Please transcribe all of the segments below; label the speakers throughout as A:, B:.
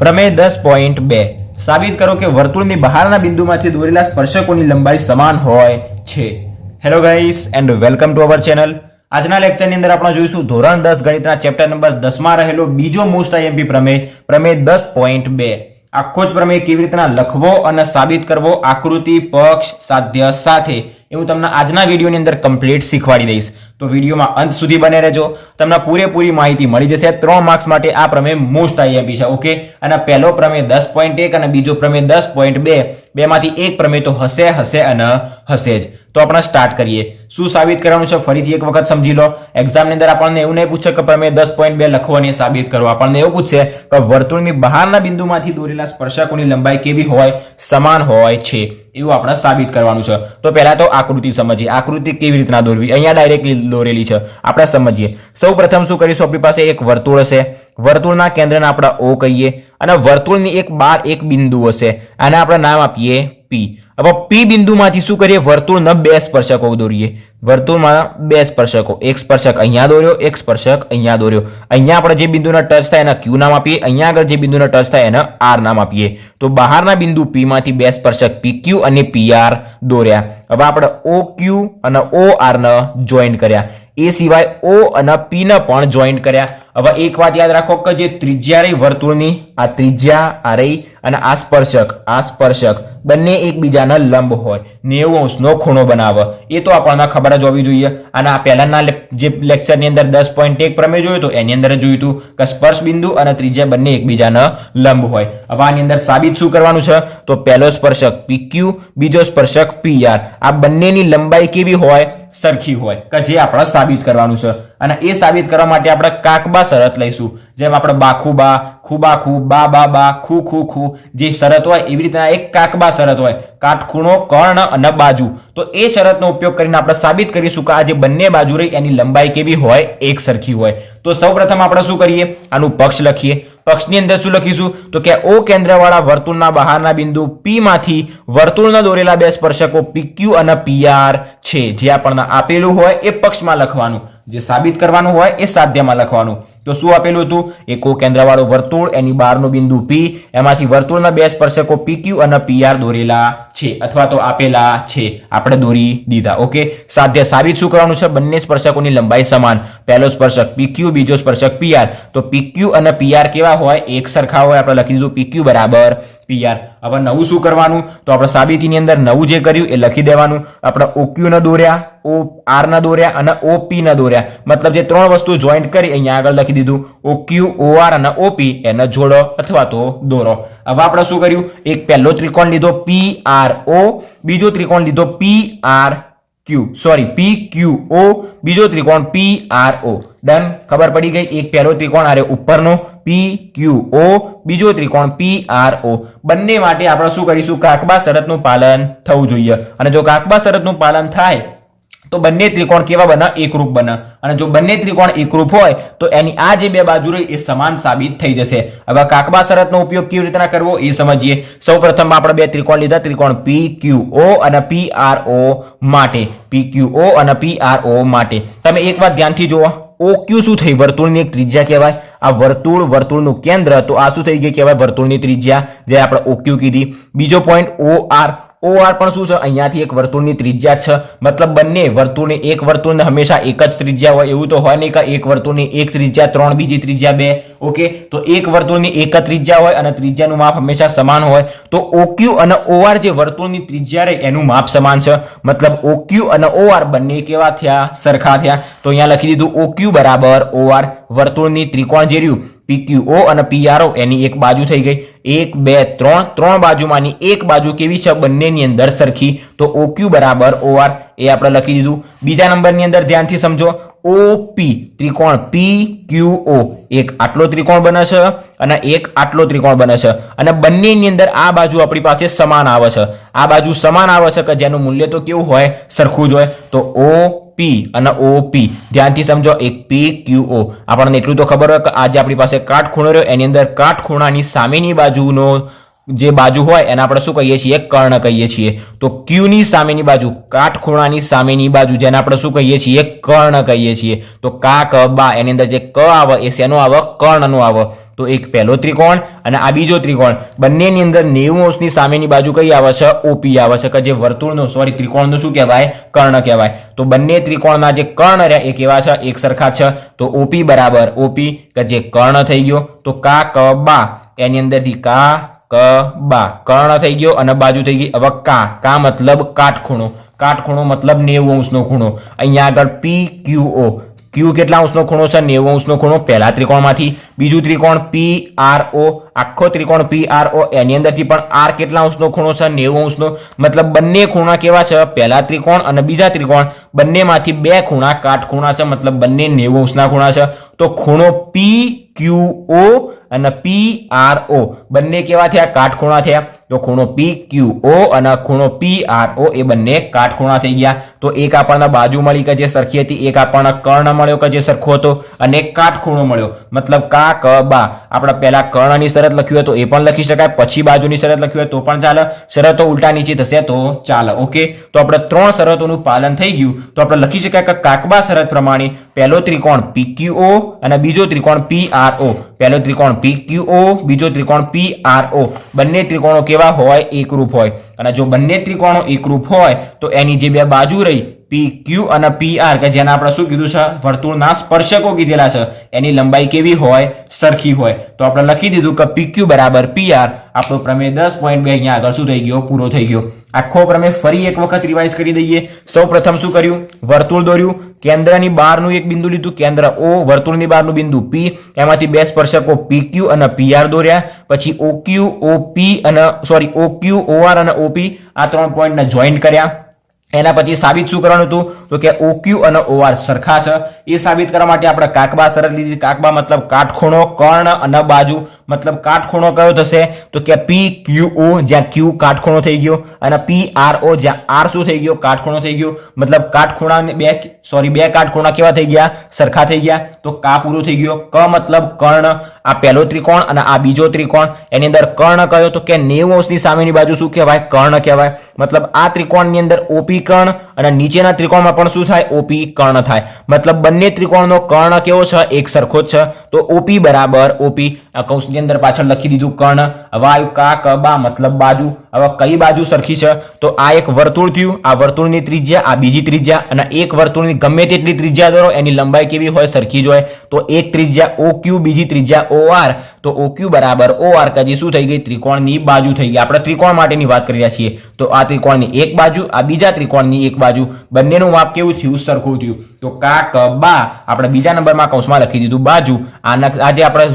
A: પ્રમેય દસ પોઈન્ટ બે. સાબિત કરો કે વર્તુળની બહારના બિંદુમાંથી દોરેલા સ્પર્શકોની લંબાઈ સમાન હોય છે. Hello guys and welcome to our channel આજના લેક્ચરની અંદર આપણે જોઈશું ધોરણ દસ ગણિતના ચેપ્ટર નંબર દસમાં રહેલો બીજો મોસ્ટ આઈએમપી પ્રમેય પ્રમેય દસ પોઈન્ટ બે. આખો જ પ્રમેય કેવી રીતના લખવો અને સાબિત કરવો, આકૃતિ, પક્ષ, સાધ્ય સાથે, એ હું તમને આજના વિડીયોની અંદર કમ્પ્લીટ શીખવાડી દઈશ. તો વિડીયોમાં અંત સુધી બને રહેજો. તમને પૂરેપૂરી માહિતી મળી જશે. ત્રણ માર્ક્સ માટે આ પ્રમેય મોસ્ટ આઈએમપી છે ઓકે અને પહેલો પ્રમેય દસ પોઈન્ટ એક અને બીજો પ્રમેય દસ પોઈન્ટ બે. બેમાંથી એક પ્રમેય તો હશે હશે અને હશે જ. તો આપણે સ્ટાર્ટ કરીએ. શું સાબિત કરવાનું છે? ફરીથી એક વખત સમજી લો. એક્ઝામની અંદર આપણને એવું નહીં પૂછે કે પ્રમેય દસ પોઈન્ટ બે લખવાની સાબિત કરો. આપણને એવું પૂછશે કે વર્તુળની બહારના બિંદુમાંથી દોરેલા સ્પર્શકોની લંબાઈ કેવી હોય? સમાન હોય છે. એવું આપણે સાબિત કરવાનું છે. તો પહેલા તો આકૃતિ સમજીએ. આકૃતિ કેવી રીતના દોરવી? અહીંયા ડાયરેક્ટલી દોરેલી છે. આપણે સમજીએ. સૌ પ્રથમ શું કરીશું? આપણી પાસે એક વર્તુળ હશે. વર્તુળના કેન્દ્રને આપણે ઓ કહીએ અને વર્તુળની એક બાર એક બિંદુ હશે. આને આપણે નામ આપીએ પી હવે પી બિંદુમાંથી શું કરીએ? વર્તુળના બે સ્પર્શકો દોરીએ. વર્તુળમાં બે સ્પર્શકો. એક સ્પર્શક અહીંયા દોર્યો, એક સ્પર્શક અહીંયા દોર્યો. અહીંયા આપણે જે બિંદુના ટચ થાય એના ક્યુ નામ આપીએ. અહીંયા આગળ જે બિંદુના ટચ થાય એના આર નામ આપીએ. તો બહારના બિંદુ પી માંથી બે સ્પર્શક પી ક્યુ અને પી આર દોર્યા. હવે આપણે ઓ ક્યુ અને ઓ આર ને જોઈન્ટ કર્યા. એ સિવાય ઓ અને પી ને પણ જોઈન્ટ કર્યા. હવે એક વાત યાદ રાખો કે જે ત્રિજ્યા રહી વર્તુળની, આ ત્રિજ્યા, આ રહી અને આ સ્પર્શક આ સ્પર્શક, બંને એકબીજાના લંબ હોય. નેવું અંશનો ખૂણો બનાવે. એ તો આપણને ખબર જ હોવી જોઈએ. અને આ પહેલાના જે લેક્ચરની અંદર દસ પોઈન્ટ એક પ્રમેય જોયું તો એની અંદર જોયું હતું કે સ્પર્શ બિંદુ અને ત્રિજ્યા બંને એકબીજાના લંબ હોય. હવે આની અંદર સાબિત શું કરવાનું છે? તો પહેલો સ્પર્શક પી બીજો સ્પર્શક પી આ બંનેની લંબાઈ કેવી હોય? સરખી હોય, કે જે આપણે સાબિત કરવાનું છે. અને એ સાબિત કરવા માટે આપણે કાકબા શરત લઈશું, જેમ આપણે બાખુબા ખુબા ખૂ બા બા બા, ખૂ ખૂ ખૂ. જે શરત હોય એવી રીતના એક કાકબા શરત હોય. કાટખૂણો, કર્ણ અને બાજુ. તો એ શરતનો ઉપયોગ કરીને આપણે સાબિત કરીશું કે આ જે બંને બાજુ રહી એની લંબાઈ કેવી હોય, એક સરખી હોય. તો સૌપ્રથમ આપણે શું કરીએ? આનું પક્ષ લખીએ. પક્ષની અંદર શું લખીશું? તો કે ઓ કેન્દ્રવાળા વર્તુળના બહારના બિંદુ પી માંથી વર્તુળના દોરેલા બે સ્પર્શકો પીક્યુ અને પીઆર છે. જે આપણને આપેલું હોય એ પક્ષમાં લખવાનું. જે સાબિત કરવાનું હોય એ સાધ્યમાં લખવાનું. તો શું આપેલું હતું? એકો કેન્દ્રવાળું વર્તુળ, એની બહારનું બિંદુ પી એમાંથી વર્તુળના બે સ્પર્શકો પીક્યુ અને પીઆર દોરેલા છે, અથવા તો આપેલા છે. આપણે દોરી દીધા, ઓકે? સાધ્ય સાબિત શું કરવાનું છે? બંને સ્પર્શકોની લંબાઈ સમાન. પહેલો સ્પર્શક પીક્યુ બીજો સ્પર્શક પીઆર તો પીક્યુ અને પીઆર કેવા હોય? એક સરખા હોય, આપણે લખી દીધું પીક્યુ બરાબર PR હવે નવું શું કરવાનું? તો આપણે સાબિતીની અંદર નવું જે કર્યું એ લખી દેવાનું. આપણે ઓક્યુ ન દોર્યા ઓ આર ના દોર્યા અને ઓપી ના દોર્યા. મતલબ જે ત્રણ વસ્તુ જોઈન્ટ કરી, અહીંયા આગળ લખી દીધું. ઓક્યુ ઓ આર અને ઓપી એને જોડો અથવા તો દોરો. હવે આપણે શું કર્યું? એક પહેલો ત્રિકોણ લીધો ઓ બીજો ત્રિકોણ લીધો PR Q sorry P Q O બીજો ત્રિકોણ પી આર ઓ ડન ખબર પડી ગઈ? એક પહેલો ત્રિકોણ આરે ઉપરનો. પી ક્યુ ઓ બીજો ત્રિકોણ પી આર ઓ બંને માટે આપણે શું કરીશું? કાકબા શરતનું પાલન થવું જોઈએ. અને જો કાકબા શરતનું પાલન થાય તો બંને ત્રિકોણ કેવા બને? એકરૂપ બને. અને જો બંને ત્રિકોણ એકરૂપ હોય, તો એની આ જે બે બાજુ રહી, એ સમાન સાબિત થઈ જશે. હવે કાકબા શરતનો ઉપયોગ કેવી રીતના કરવો, એ સમજીએ. સૌપ્રથમ આપણે બે ત્રિકોણ લીધા. ત્રિકોણ પી ક્યુ ઓ અને પી આર ઓ માટે. પી ક્યુ ઓ અને પી આર ઓ માટે. તમે એક વાત ધ્યાનથી જુઓ. ઓક્યુ શું થઈ? વર્તુળની એક ત્રિજ્યા કહેવાય. આ વર્તુળ, વર્તુળનું કેન્દ્ર, તો આ શું થઈ ગઈ કહેવાય? વર્તુળની ત્રિજ્યા, જે આપણે ઓક્યુ કીધી. બીજો point O R O R પણ શું છે? અહીંયાથી એક વર્તુળની ત્રિજ્યા છે. મતલબ બંને વર્તુળની એક વર્તુળને હંમેશા એક જ ત્રિજ્યા હોય એવું તો હોય નહીં કે એક વર્તુળની એક ત્રિજ્યા ત્રણ, બીજી ત્રિજ્યા બે? ઓકે? તો એક વર્તુળની એક જ ત્રિજ્યા હોય અને ત્રિજ્યાનું માપ હંમેશા સમાન હોય. તો ઓક્યુ અને ઓઆર જે વર્તુળની ત્રિજ્યા રહે એનું માપ સમાન છે. મતલબ ઓક્યુ અને ઓઆર બંને કેવા થયા? સરખા થયા. તો અહીંયા લખી દીધું ઓક્યુ બરાબર ઓઆર વર્તુળની ત્રિકોણ જે રહ્યું PQO અને પીઆરઓ એની એક બાજુ થઈ ગઈ. એક, બે, ત્રણ ત્રણ બાજુમાંની એક બાજુ કેવી છે બંનેની અંદર સરખી? તો ઓક્યુ બરાબર ઓઆર એ આપણે લખી દીધું. બીજા નંબરની અંદર ધ્યાનથી સમજો. ઓપી ત્રિકોણ પી ક્યુઓ એક આટલો ત્રિકોણ બને છે અને એક આટલો ત્રિકોણ બને છે. અને બંનેની અંદર આ બાજુ આપણી પાસે સમાન આવે છે. આ બાજુ સમાન આવે છે કે જેનું મૂલ્ય તો કેવું હોય? સરખું જ હોય. તો O પી અને ઓ પી ધ્યાનથી સમજો એક પી ક્યુ ઓ આપણને એટલું તો ખબર હોય કે આજે આપણી પાસે કાટખૂણો રહ્યો, એની અંદર કાટખૂણાની સામેની બાજુનો જે બાજુ હોય એને આપણે શું કહીએ છીએ? કર્ણ કહીએ છીએ. તો ક્યુ ની સામેની બાજુ, કાટખૂણાની સામેની બાજુ જેને આપણે શું કહીએ છીએ? કર્ણ કહીએ છીએ. તો કા, ક, બા, એની અંદર જે ક આવે, એ શેનો આવે? કર્ણનો આવે. તો એક પહેલો ત્રિકોણ અને આ બીજો ત્રિકોણ. બંનેની અંદર નેવું અંશની સામેની બાજુ કઈ આવે છે? ઓપી આવે છે. કે જે વર્તુળનો સોરી ત્રિકોણનું શું કહેવાય? કર્ણ કહેવાય. તો બંને ત્રિકોણના જે કર્ણ રહ્યા, એ કેવા છે? એક સરખા છે. તો ઓપી બરાબર. ઓપી કે જે કર્ણ થઈ ગયો. તો કા, ક, બા. એની અંદરથી કા, ક, બા. કર્ણ થઈ ગયો અને બાજુ થઈ ગઈ હવે કા. કા મતલબ કાટખૂણો. કાટખૂણો મતલબ નેવું અંશનો ખૂણો. અહીંયા આગળ પી ક્યુ ઓ ક્યુ કેટલા અંશનો ખૂણો છે? નેવું અંશનો ખૂણો. પહેલા ત્રિકોણમાંથી બીજું ત્રિકોણ પી આર ઓ આખો ત્રિકોણ પી આર ઓ એની અંદરથી પણ આર કેટલા અંશનો ખૂણો છે? નેવું અંશનો. મતલબ બંને ખૂણા કેવા છે? પહેલા ત્રિકોણ અને બીજા ત્રિકોણ. બંનેમાંથી બે ખૂણા કાટખૂણા છે. મતલબ બંને નેવું અંશના ખૂણા છે. તો ખૂણો પી ક્યુ ઓ અને પી આર ઓ બંને કેવા થયા? કાટખૂણા થયા. તો ખૂણો પી ક્યુ ઓ અને ખૂણો પી આર ઓ એ બંને કાટખૂણા થઈ ગયા. તો એક આપણને બાજુ મળી કે જે સરખી હતી, એક આપણને કર્ણ મળ્યો કે જે સરખો હતો, અને એક કાટખૂણો મળ્યો. મતલબ કા, ક, બા. આપણે પહેલા કર્ણની શરત લખ્યું હોય તો એ પણ લખી શકાય, પછી બાજુની શરત લખ્યું હોય તો પણ ચાલે. શરતો ઉલટા નીચે થશે તો ચાલે. ઓકે? તો આપણે ત્રણ શરતોનું પાલન થઈ ગયું. તો આપણે લખી શકાય કે કાકબા શરત પ્રમાણે પહેલો ત્રિકોણ પી ક્યુ ઓ અને બીજો ત્રિકોણ પી આર ઓ પહેલો ત્રિકોણ પી ક્યુ ઓ બીજો ત્રિકોણ પી આર ઓ બંને ત્રિકોણો કેવા હોય? એકરૂપ હોય. અને જો બંને ત્રિકોણો એકરૂપ હોય, તો એની જે બે બાજુ રહી પી ક્યુ અને પી આર કે જેને આપણે શું કીધું છે? વર્તુળના સ્પર્શકો કીધેલા છે. એની લંબાઈ કેવી હોય? સરખી હોય. તો આપણે લખી દીધું કે પી ક્યુ બરાબર પી આર આપણો પ્રમેય દસ પોઈન્ટ બે અહીંયા આગળ શું થઈ ગયો? પૂરો થઈ ગયો. આખો પ્રમેય ફરી એક વખત રિવાઇઝ કરી દઈએ. સૌ પ્રથમ શું કર્યું? વર્તુળ દોર્યું. કેન્દ્રની બહારનું એક બિંદુ લીધું. કેન્દ્ર ઓ વર્તુળની બહારનું બિંદુ પી એમાંથી બે સ્પર્શકો પી ક્યુ અને પી આર દોર્યા. પછી ઓ ક્યુ ઓ પી અને sorry O Q O R અને ઓપી આ ત્રણ પોઈન્ટને જોઈન્ટ કર્યા. એના પછી સાબિત શું કરવાનું હતું? તો કે ઓક્યુ અને ઓઆર સરખા છે. એ સાબિત કરવા માટે આપણે કાકબા શરત લીધી. કાકબા મતલબ કાટખૂણો, કર્ણ અને બાજુ. મતલબ કાટખૂણો કયો થશે? તો કે પી ક્યુ ઓ, જ્યાં ક્યુ કાટખૂણો થઈ ગયો અને પી આર ઓ, જ્યાં આર શું થઈ ગયો? કાટખૂણો થઈ ગયો. મતલબ કાટખૂણા બે સોરી બે કાટખૂણા કેવા થઈ ગયા? સરખા થઈ ગયા. તો કા પૂરો થઈ ગયો. ક મતલબ કર્ણ. આ પહેલો ત્રિકોણ અને આ બીજો ત્રિકોણ. એની અંદર કર્ણ કયો? તો કે નેવું અંશની સામેની બાજુ શું કહેવાય? કર્ણ કહેવાય. મતલબ આ ત્રિકોણની અંદર ઓપી કર્ણ અને નીચેના ત્રિકોણમાં પણ શું થાય? ઓપી કર્ણ થાય. મતલબ બંને ત્રિકોણનો કર્ણ કેવો છે? એક સરખો જ છે. તો ઓપી બરાબર ઓપી કૌશની અંદર પાછળ લખી દીધું કર્ણ. વાયુ કાક બા મતલબ બાજુ. હવે કઈ બાજુ સરખી છે? તો આ એક વર્તુળ થયું, આ વર્તુળની ત્રિજ્યા, આ બીજી ત્રિજ્યા અને એક વર્તુળની ગમે તેટલી ત્રિજ્યા દોરો, એની લંબાઈ કેવી હોય સરખી જ હોય. તો એક ત્રિજ્યા ઓ ક્યુ બીજી ત્રિજ્યા ઓ તો ઓ બરાબર ઓ આર કજી શું થઈ ગઈ? ત્રિકોણની બાજુ થઈ ગઈ. આપણે ત્રિકોણ માટેની વાત કરી રહ્યા છીએ. તો આ ત્રિકોણની એક બાજુ, આ બીજા ત્રિકોણની એક બાજુ. બંનેનું માપ કેવું થયું? સરખું થયું. તો કાક બા આપણે બીજા નંબરમાં કૌંસમાં લખી દીધું બાજુ. આના આજે આપણે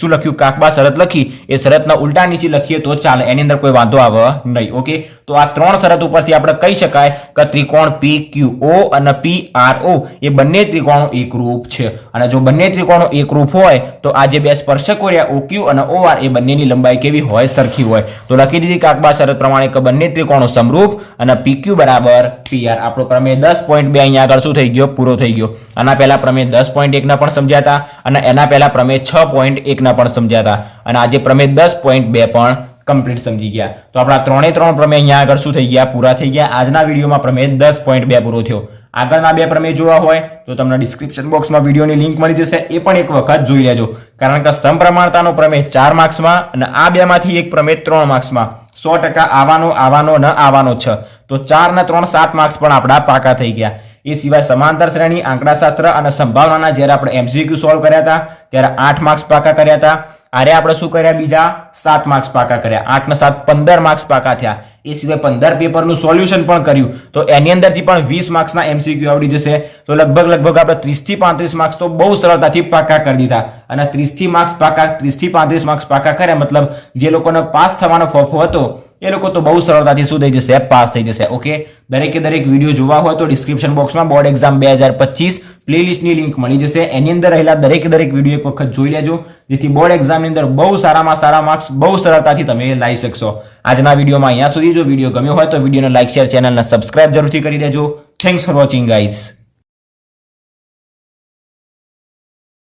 A: શું લખ્યું? કાકબા શરત લખી. એ શરતના ઉલટા નીચે લખીએ તો ચાલે. એની અંદર કોઈ વાંધો આવે નહીં ઓકે તો આ ત્રણ શરત ઉપરથી આપણે કહી શકાય કે ત્રિકોણ પી ક્યુ ઓ અને પી આર ઓ એ બંને ત્રિકોણો એકરૂપ છે. અને જો બંને ત્રિકોણો એકરૂપ હોય, તો આ જે બે સ્પર્શકો રહ્યા ઓ ક્યુ અને ઓ આર એ બંનેની લંબાઈ કેવી હોય, સરખી હોય. તો લખી દીધી કાકબા શરત પ્રમાણે કે બંને ત્રિકોણો સમરૂપ અને પી ક્યુ બરાબર પી આર આપણો પ્રમેય દસ પોઈન્ટ બે અહીંયા આગળ શું થઈ ગયો? પૂરો થઈ ગયો. આના પહેલા પ્રમેય દસ પોઈન્ટ એકના પણ સમજ્યા હતા અને એના પહેલા પ્રમેય છ પોઈન્ટ એકના પણ સમજ્યા હતા અને આજે પ્રમેય દસ પોઈન્ટ બે પણ કમ્પ્લીટ સમજી ગયા. તો આપણા ત્રણે ત્રણ પ્રમેય અહીંયા આગળ શું થઈ ગયા? પૂરા થઈ ગયા. આજના વિડીયોમાં પ્રમેય દસ પોઈન્ટ બે પૂરો થયો. આગળના બે પ્રમેય જોવા હોય તો તમને ડિસ્ક્રિપ્શન બોક્સમાં વિડીયોની લિંક મળી જશે. એ પણ એક વખત જોઈ લેજો. કારણ કે સમપ્રમાણતાનો પ્રમેય ચાર માર્ક્સમાં અને આ બેમાંથી એક પ્રમેય ત્રણ માર્ક્સમાં સો ટકા આવવાનો આવવાનો ન આવવાનો છે. તો ચાર ને ત્રણ સાત માર્ક્સ પણ આપણા પાકા થઈ ગયા. એ સિવાય સમાંતર શ્રેણી, આંકડાશાસ્ત્ર અને સંભાવનાના જ્યારે આપણે એમસીક્યુ સોલ્વ કર્યા હતા, ત્યારે આઠ માર્ક્સ પાકા કર્યા હતા. આરે આપણે શું કર્યા? બીજા સાત માર્ક્સ પાકા કર્યા. આઠ સાત પંદર માર્ક્સ પાકા થયા. એ સિવાય પંદર પેપરનું સોલ્યુશન પણ કર્યું. તો એની અંદરથી પણ વીસ માર્ક્સના એમસીક્યુ આવડી જશે. તો લગભગ લગભગ આપણે ત્રીસથી પાંત્રીસ માર્ક્સ તો બહુ સરળતાથી પાકા કરી દીધા. અને ત્રીસથી માર્ક્સ પાકા ત્રીસથી પાંત્રીસ માર્ક્સ પાકા કર્યા. મતલબ જે લોકોને પાસ થવાનો ફોફો હતો એ લોકો તો બહુ સરળતાથી શું થઈ જશે? પાસ થઈ જશે. ઓકે દરેકે દરેક વીડિયો જોવા હોય તો ડિસ્ક્રિપ્શન બોક્સમાં બોર્ડ એક્ઝામ બે હજાર પચીસ પ્લેલિસ્ટની લિંક મળી જશે. એની અંદર રહેલા દરેક દરેક વીડિયો એક વખત જોઈ લેજો, જેથી બોર્ડ એક્ઝામની અંદર બહુ સારામાં સારા માર્ક્સ બહુ સરળતાથી તમે લાવી શકશો. આજના વિડીયોમાં અહીંયા સુધી જો વીડિયો ગમ્યો હોય તો વિડીયોને લાઇક શેર ચેનલને સબસ્ક્રાઇબ જરૂરથી કરી દેજો. Thanks for watching guys